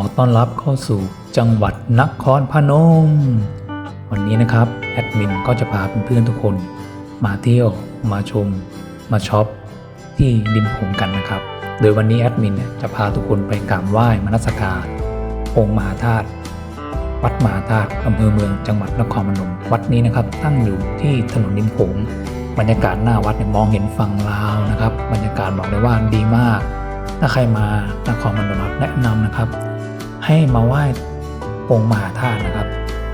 อต้อนรับเข้าสู่จังหวัดนครพนม วันนี้นะครับแอดมินก็จะพาเพื่อนๆทุกคน มาเที่ยว มาชม มาช็อปที่ริมโขงกันนะครับ โดยวันนี้แอดมินจะพาทุกคนไปกราบไหว้มนสการองค์มหาธาตุวัดมหาธาตุอำเภอเมืองจังหวัดนครพนม วัดนี้นะครับตั้งอยู่ที่ถนนริมโขงบรรยากาศหน้าวัดมองเห็นฝั่งลาวนะครับ บรรยากาศบอกเลยว่าดีมาก ถ้าใครมานครพนมแนะนำนะครับ ให้มาไหว้องค์มหาธาตุนะครับ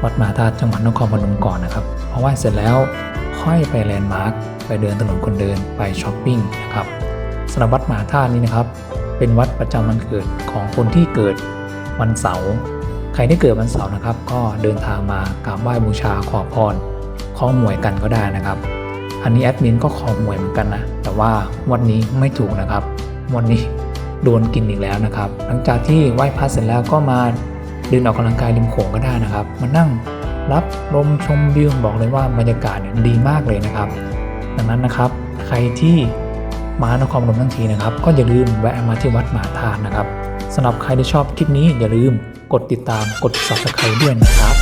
วัดมหาธาตุจังหวัดนครพนมก่อนนะครับพอไหว้เสร็จแล้วค่อยไปแลนด์มาร์คไปเดินถนนคนเดินไปช้อปปิ้งนะครับสำหรับวัดมหาธาตุนี้นะครับ เป็นวัดประจำวันเกิดของคนที่เกิดวันเสาร์ใครที่เกิดวันเสาร์นะครับ ก็เดินทางมากราบไหว้บูชาขอพรขอหวยกันก็ได้นะครับ อันนี้แอดมินก็ขอหวยเหมือนกันนะแต่ว่าวันนี้ไม่ถูกนะครับวันนี้ โดนกินอีกแล้วนะครับ หลังจากที่ไหว้พระเสร็จแล้วก็มาเดินออกกำลังกายริมโขงก็ได้นะครับ มานั่งรับลมชมวิวบอกเลยว่าบรรยากาศเนี่ยดีมากเลยนะครับ ดังนั้นนะครับใครที่มานครพนมทั้งทีนะครับ ก็อย่าลืมแวะมาที่วัดมหาธาตุนะครับสำหรับใครที่ชอบคลิปนี้อย่าลืมกดติดตามกด subscribe ด้วยนะครับ